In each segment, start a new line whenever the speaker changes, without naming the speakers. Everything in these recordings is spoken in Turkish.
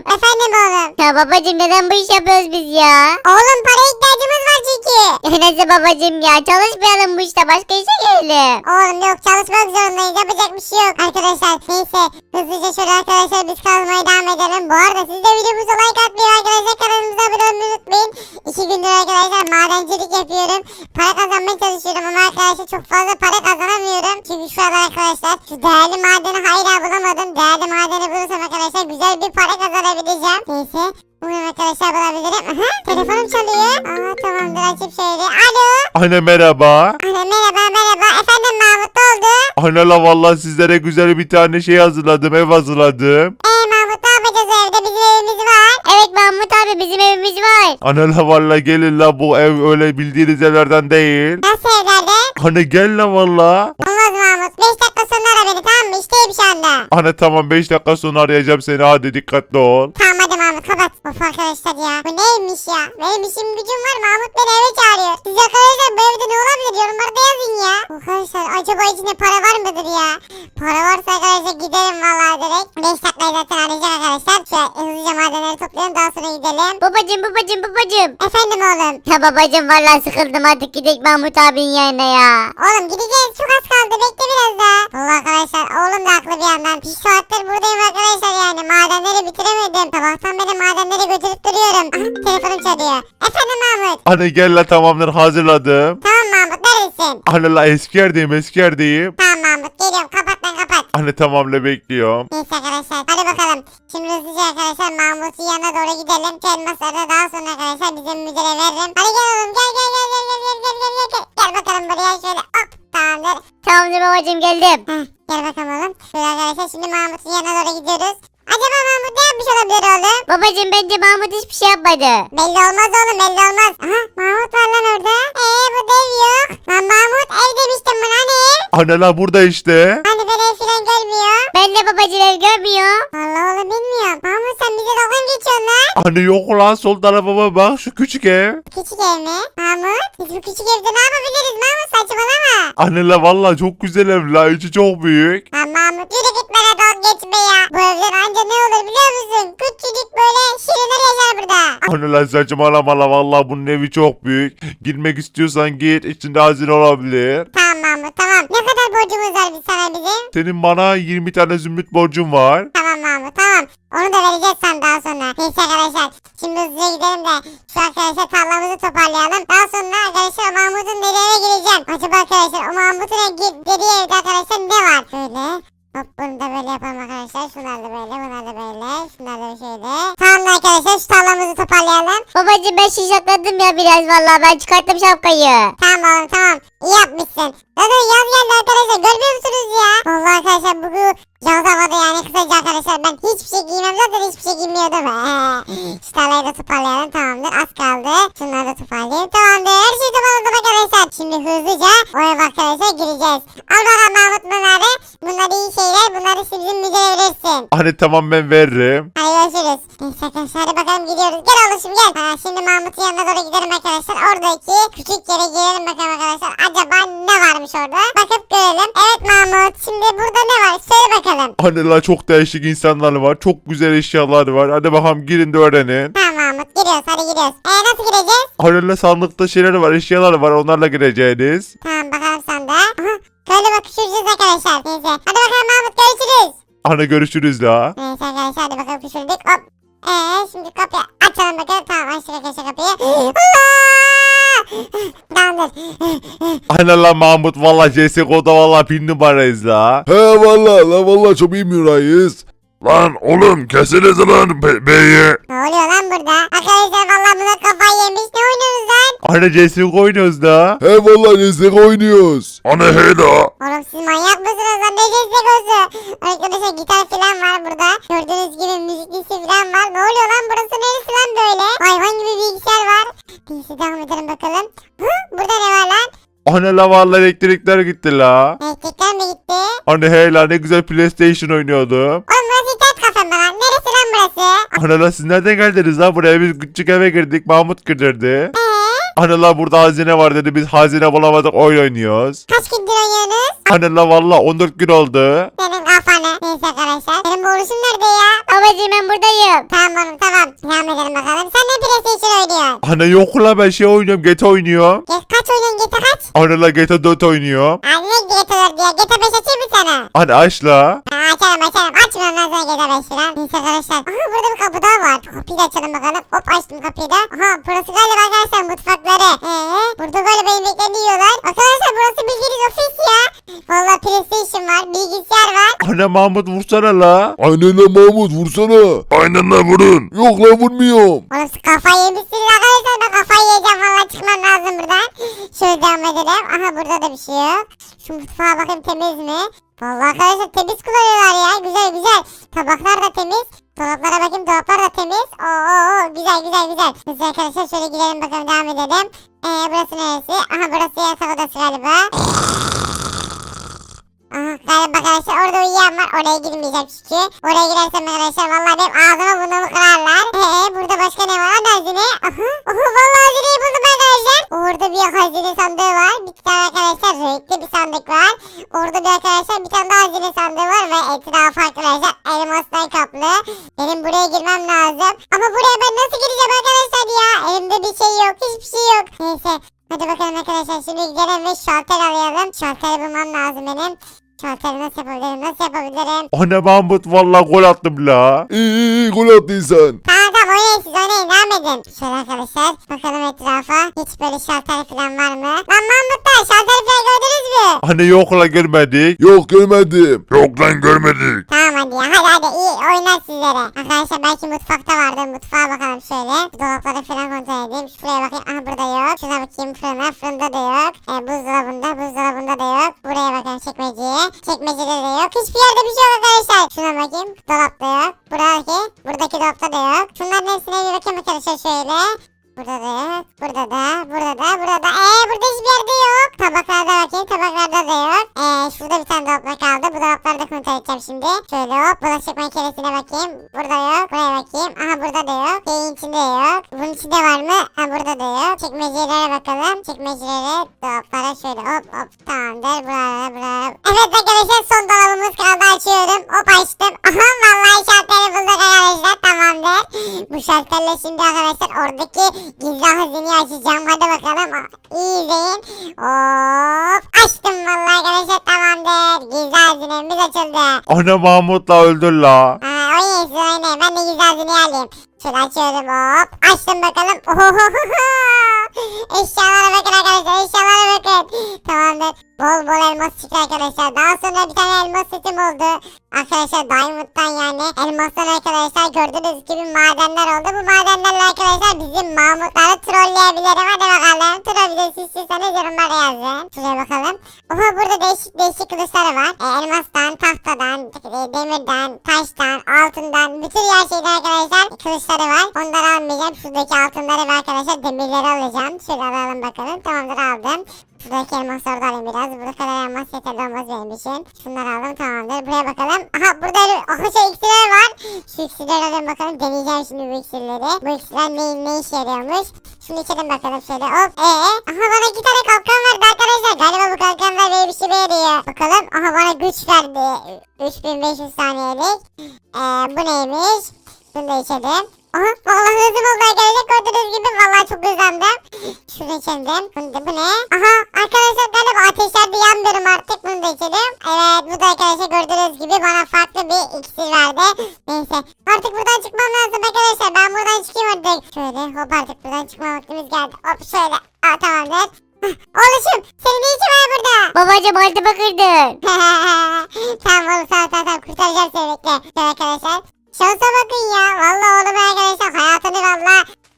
Efendim oğlum.
Ya babacım neden bu iş yapıyoruz biz ya?
Oğlum para ihtiyacımız var
Neyse babacım ya çalışmayalım bu işte başka işe gelelim.
Oğlum yok çalışmak zorundayız yapacak bir şey yok. Arkadaşlar neyse hızlıca şöyle arkadaşlar biz kalmaya devam edelim. Bu arada siz de videomuza like atmayı arkadaşlar kanalımıza abone olmayı unutmayın. İki gündür arkadaşlar madencilik yapıyorum. Para kazanmaya çalışıyorum ama arkadaşlar çok fazla para kazanamıyorum. Çünkü şu an arkadaşlar şu değerli madeni hala bulamadım. Değerli madeni bulursam arkadaşlar güzel bir para kazanabileceğim. Neyse Umarım arkadaşlar bulabilirim. Aha, telefonum çalıyor. Aa tamamdır açıp şöyle. Alo.
Anne merhaba.
Ana merhaba merhaba. Efendim Mahmut ne oldu?
Anne la vallahi sizlere güzel bir tane şey hazırladım, ev hazırladım.
Ee Mahmut ne yapacağız evde? Bizim evimiz var.
Evet Mahmut abi bizim evimiz var.
Anne la vallahi gelin la bu ev öyle bildiğiniz evlerden değil.
Nasıl evlerde?
Anne gel la vallahi.
Olmaz Mahmut. 5 dakika sonra ara beni tamam mı? İşteyim şu anda.
Anne tamam 5 dakika sonra arayacağım seni hadi dikkatli ol.
Tamam hadi Mahmut kapat. Of arkadaşlar ya. Bu neymiş ya? Benim işim gücüm var. Mahmut beni eve çağırıyor. Siz arkadaşlar bu evde ne olabilir? Yorumlarda yazın ya. Arkadaşlar acaba içinde para var mıdır ya? Para varsa arkadaşlar gidelim vallahi direkt. 5 dakikayı zaten arayacak arkadaşlar. Şöyle hızlıca madenleri toplayalım daha sonra gidelim.
Babacım babacım babacım.
Efendim oğlum.
Ya babacım vallahi sıkıldım artık gidelim Mahmut abinin yanına ya.
Oğlum gideceğiz çok az kaldı bekle biraz daha. Valla arkadaşlar oğlum da haklı bir yandan. Bir saattir buradayım arkadaşlar yani madenleri bitiremedim. Sabahtan beri madenleri götürüp duruyorum. Aha, telefonum çalıyor. Efendim Mahmut.
Anne gel la tamamdır hazırladım.
Tamam Mahmut neredesin?
Anne la eski yerdeyim eski yerdeyim.
Tamam Mahmut geliyorum kapat lan kapat.
Anne tamam la bekliyorum.
Neyse arkadaşlar hadi bakalım. Şimdi hızlıca arkadaşlar Mahmut'un yanına doğru gidelim. Şu elmasları da daha sonra arkadaşlar bizim müdüre veririm. Hadi gel oğlum gel gel gel gel gel gel gel gel gel. Gel bakalım buraya şöyle hop tamamdır.
Tamamdır babacım geldim.
Heh, gel bakalım oğlum. Şöyle arkadaşlar şimdi Mahmut'un yanına doğru gidiyoruz. Acaba Mahmut ne yapmış olabilir oğlum?
Babacım bence Mahmut hiçbir şey yapmadı.
Belli olmaz oğlum belli olmaz. Aha Mahmut var lan orada. Eee bu dev yok. Ne?
Anne la burada işte.
Hani ben ev filan görmüyor.
Ben de babacılar görmüyor.
Allah oğlum bilmiyorum. Mahmut sen bize dalga mı geçiyorsun lan?
Anne yok lan sol tarafıma bak şu küçük ev.
Küçük ev mi? Mahmut biz bu küçük evde ne yapabiliriz Mahmut saçmalama.
Anne la vallahi çok güzel ev la içi çok büyük.
Lan Mahmut yürü git geçme ya. Bu evden anca ne olur biliyor musun? Küçücük böyle şirinler yaşar burada.
Anne la saçmalama la vallahi bunun evi çok büyük. Girmek istiyorsan git içinde hazine olabilir.
Tamam Mahmut tamam. Ne kadar borcumuz var biz sana bizim?
Senin bana 20 tane zümrüt borcun var.
Tamam Mahmut tamam. Onu da vereceğiz sana daha sonra. Neyse arkadaşlar. Şimdi hızlıca gidelim de şu arkadaşlar tarlamızı toparlayalım. Daha sonra arkadaşlar o Mahmut'un dediği eve gireceğim. Acaba arkadaşlar o Mahmut'un dediği evde arkadaşlar ne var? Böyle. Hop bunu da böyle yapalım arkadaşlar. Şunlar da böyle, bunlar da böyle. Şunlar da şöyle. Tamam arkadaşlar şu tarlamızı toparlayalım.
Babacım ben şişatladım ya biraz vallahi ben çıkarttım şapkayı.
Tamam oğlum tamam. İyi yapmışsın. Zaten yaz geldi arkadaşlar. Görmüyor musunuz ya? Vallahi arkadaşlar bu yaz havada yani kısaca arkadaşlar ben hiçbir şey giymem zaten hiçbir şey giymiyordum. Şu tarlayı da toparlayalım tamamdır. Az kaldı. Şunları da toparlayayım. Tamamdır. Her şeyi toparladım arkadaşlar. Şimdi hızlıca o eve arkadaşlar gireceğiz. Al bakalım Mahmut Bunlar iyi şeyler. Bunları siz bizim müdüre verirsin.
Anne tamam ben veririm.
Hadi görüşürüz. Neyse arkadaşlar hadi bakalım gidiyoruz. Gel oğlum gel. Ha, şimdi Mahmut'un yanına doğru gidelim arkadaşlar. Oradaki küçük yere girelim bakalım arkadaşlar. Acaba ne varmış orada? Bakıp görelim. Evet Mahmut. Şimdi burada ne var? Söyle bakalım.
Anne la çok değişik insanlar var. Çok güzel eşyalar var. Hadi bakalım girin de öğrenin.
Tamam Mahmut. Giriyoruz. Hadi giriyoruz. Ee nasıl gireceğiz?
La sandıkta şeyler var eşyalar var onlarla gireceğiniz.
Tamam bakalım de. Aha. Böyle bakışırız arkadaşlar. Neyse. Hadi bakalım Mahmut görüşürüz.
Anne görüşürüz la.
Neyse arkadaşlar hadi bakalım küçüldük. Hop. Ee şimdi kapıyı açalım bakalım. Tamam açtık arkadaşlar kapıyı. Allah! Tamamdır.
Anne la Mahmut valla CSGO'da valla bin numarayız la.
He valla la valla çok iyi mürayız. Lan oğlum kesiniz lan be beyi.
Ne oluyor lan burada? Arkadaşlar vallahi buna kafayı yemiş. Ne oynuyorsunuz lan?
Anne CSGO oynuyoruz da.
He valla destek oynuyoruz. Hani he la.
Oğlum siz manyak mısınız lan? Ne olsun? Arkadaşlar gitar falan var burada. Gördüğünüz gibi müziklisi falan var. Ne oluyor lan? Burası neresi lan böyle? Hayvan gibi bilgisayar var. Neyse devam edelim bakalım. Hı? Burada ne var lan?
Anne la valla elektrikler gitti la.
Elektrikler mi gitti?
Anne hey la ne güzel PlayStation oynuyordum.
Oğlum burası internet kafe mi lan? Neresi lan burası?
Anne la siz nereden geldiniz la buraya biz küçük eve girdik Mahmut girdirdi.
Eee?
Anne la burada hazine var dedi biz hazine bulamadık oyun oynuyoruz.
Kaç gündür oynuyorsunuz?
Anne la valla 14 gün oldu.
Senin kafanı. Neyse arkadaşlar. Benim bu nerede ya?
Babacım ben buradayım.
Tamam oğlum tamam. Devam edelim bakalım. Sen ne PlayStation oynuyorsun?
Ana yok la ben şey oynuyorum GTA oynuyorum.
Ge- kaç oynuyorsun GTA kaç?
Ana la GTA 4 oynuyorum.
Ay ne GTA 4 ya? GTA 5 açayım mı sana?
Ana aç la.
Ha, açarım açarım. Açmıyorum ben sana GTA 5 lira. Neyse arkadaşlar. Aha burada bir kapı daha var. Kapıyı da açalım bakalım. Hop açtım kapıyı da. Aha burası galiba arkadaşlar mutfakları. Eee burada galiba yemeklerini yiyorlar. Arkadaşlar burası bildiğiniz ofis ya. Valla PlayStation var. Bilgisayar var.
Ana Mahmut vursana la.
Aynen lan Mahmut vursana. Aynen lan vurun. Yok lan vurmuyorum.
Oğlum siz kafayı yemişsiniz arkadaşlar. Ben kafayı yiyeceğim. Valla çıkmam lazım buradan. Şöyle devam edelim. Aha burada da bir şey yok. Şu mutfağa bakayım temiz mi? Vallahi arkadaşlar temiz kullanıyorlar ya. Güzel güzel. Tabaklar da temiz. Dolaplara bakayım dolaplar da temiz. Oo, güzel güzel güzel. Güzel arkadaşlar şöyle gidelim bakalım devam edelim. Ee, burası neresi? Aha burası yatak odası galiba. Aha galiba arkadaşlar orada uyuyan var. Oraya girmeyeceğim çünkü. Oraya girersem arkadaşlar vallahi benim ağzıma burnumu kırarlar. Ee burada başka ne var? Hadi var. Orada bir arkadaşlar bir tane daha hazine sandığı var ve etrafı arkadaşlar elmastan kaplı. Benim buraya girmem lazım. Ama buraya ben nasıl gireceğim arkadaşlar ya? Elimde bir şey yok. Hiçbir şey yok. Neyse. Hadi bakalım arkadaşlar şimdi gidelim ve şalter arayalım. Şalteri bulmam lazım benim. Şalteri nasıl yapabilirim? Nasıl yapabilirim?
Ana Mahmut valla gol attım la.
İyi iyi gol attın sen.
Tamam oynayın siz oynayın devam edin. Şöyle arkadaşlar bakalım etrafa. Hiç böyle şalter falan var mı? Lan Mahmutlar şalter falan gördünüz mü?
Ana yok la görmedik.
Yok görmedim. Yok lan görmedik.
Tamam hadi ya hadi hadi iyi oynar sizlere. Arkadaşlar belki mutfakta vardır. Mutfağa bakalım şöyle. Dolapları falan kontrol edeyim. Şuraya bakayım. Aha burada yok. Şuna bakayım fırına. Fırında da yok. E, buzdolabında. Buzdolabında da yok. Buraya bakayım çekmeceye. Çekmecede de yok. Hiçbir yerde bir şey yok arkadaşlar. Şuna bakayım. Dolapta yok. Buradaki. Buradaki dolapta da yok. Şunların hepsine bir bakayım şöyle. Burada da yok. Burada da. Burada da. Burada da. Eee burada hiçbir yerde yok. Tabaklarda bakayım. Tabaklarda da yok. Eee şurada bir tane dolap kaldı. Bu dolapları da kontrol edeceğim şimdi. Şöyle hop. Bulaşık makinesine bakayım. Burada yok. Buraya bakayım. Aha burada da yok. Şeyin içinde yok. Bunun içinde var mı? Ha burada da yok. Çekmecelere bakalım. Çekmecelere dolaplara şöyle hop hop. Tamamdır. Buralara buralara. Evet arkadaşlar son dolabımız kaldı. Açıyorum. Hop açtım. Aha vallahi şalteri bulduk arkadaşlar. Tamamdır. Bu şalterle şimdi arkadaşlar oradaki gizli hazineyi açacağım. Hadi bakalım. İyi izleyin. Hop. Açtım vallahi arkadaşlar. Tamamdır. Gizli hazinemiz açıldı.
Ana Mahmut la öldür la.
Ha, oynayın siz oynayın. Ben de gizli hazineyi alayım. Şöyle açıyorum hop. Açtım bakalım. Ohohoho. Eşyalara bakın arkadaşlar. Eşyalara bakın. Tamamdır. Bol bol elmas çıktı arkadaşlar. Daha sonra bir tane elmas setim oldu. Arkadaşlar Diamond'dan yani elmastan arkadaşlar gördüğünüz gibi madenler oldu. Bu madenlerle arkadaşlar bizim Mahmutları trolleyebilirim. Hadi bakalım. Troll videosu istiyorsanız yorumlara yazın. Şuraya bakalım. Oha burada değişik değişik kılıçları var. E, elmastan, tahtadan, e, demirden, taştan, altından, bütün her şeyden arkadaşlar kılıçları var. Onları almayacağım. Şuradaki altınları ve arkadaşlar demirleri alacağım. Şöyle alalım bakalım. Tamamdır aldım. Şuradaki elmasları da alayım biraz. Burada kadar elmas yeterli olmaz benim için. Şunları aldım tamamdır. Buraya bakalım. Aha burada arkadaşlar iksirler var. Şu iksirleri alayım bakalım. Deneyeceğim şimdi bu iksirleri. Bu iksirler ne, ne işe yarıyormuş. Şunu içelim bakalım şöyle. Hop. Ee, aha bana iki tane kalkan verdi arkadaşlar. Galiba bu kalkanlar böyle bir şey yarıyor. Bakalım. Aha bana güç verdi. 3500 saniyelik. Ee, bu neymiş? Bunu da içelim. Aha vallahi hızım oldu arkadaşlar. Gördüğünüz gibi vallahi çok hızlandım. Şunu içelim. Bu ne? Aha arkadaşlar galiba ateşlerde yanmıyorum artık. Bunu da içelim. Evet bu da arkadaşlar gördüğünüz gibi bana farklı bir iksir verdi. Neyse. Artık buradan çıkmam lazım arkadaşlar. Ben buradan çıkayım artık. Şöyle hop artık buradan çıkma vaktimiz geldi. Hop şöyle. Aa tamamdır. Oğlum senin ne işin var burada?
Babacım altıma kırdın.
tamam oğlum tamam tamam kurtaracağım seni bekle. Şöyle arkadaşlar. Şansa bakın ya. Vallahi oğlum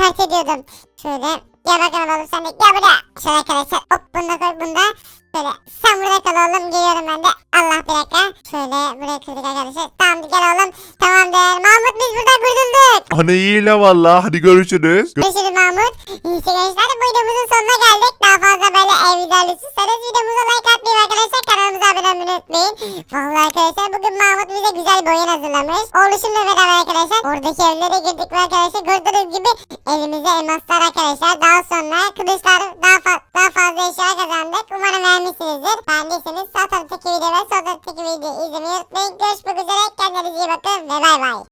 ters ediyordum. Şöyle gel bakalım oğlum sen de gel buraya. Şöyle arkadaşlar hop bunu da koy bunu da. Şöyle sen burada kal oğlum geliyorum ben de. Allah bir dakika. Şöyle buraya kırdık arkadaşlar. Tamam gel oğlum. Tamamdır. Mahmut biz buradan kurtulduk.
Ana iyi la valla. Hadi görüşürüz.
Görüşürüz Mahmut. İyisi gençler bu videomuzun sonuna geldik. Daha fazla böyle ev videoları istiyorsanız videomuza like atmayı arkadaşlar kanalımıza abone unutmayın. Vallahi arkadaşlar bugün Mahmut bize güzel bir oyun hazırlamış. Oluşumla beraber arkadaşlar oradaki evlere girdik ve arkadaşlar gördüğünüz gibi elimize elmaslar arkadaşlar. Daha sonra kılıçlar daha, fa daha fazla eşya kazandık. Umarım beğenmişsinizdir. Beğendiyseniz sağ taraftaki video ve sol taraftaki videoyu izlemeyi unutmayın. Görüşmek üzere. Kendinize iyi bakın ve bay bay.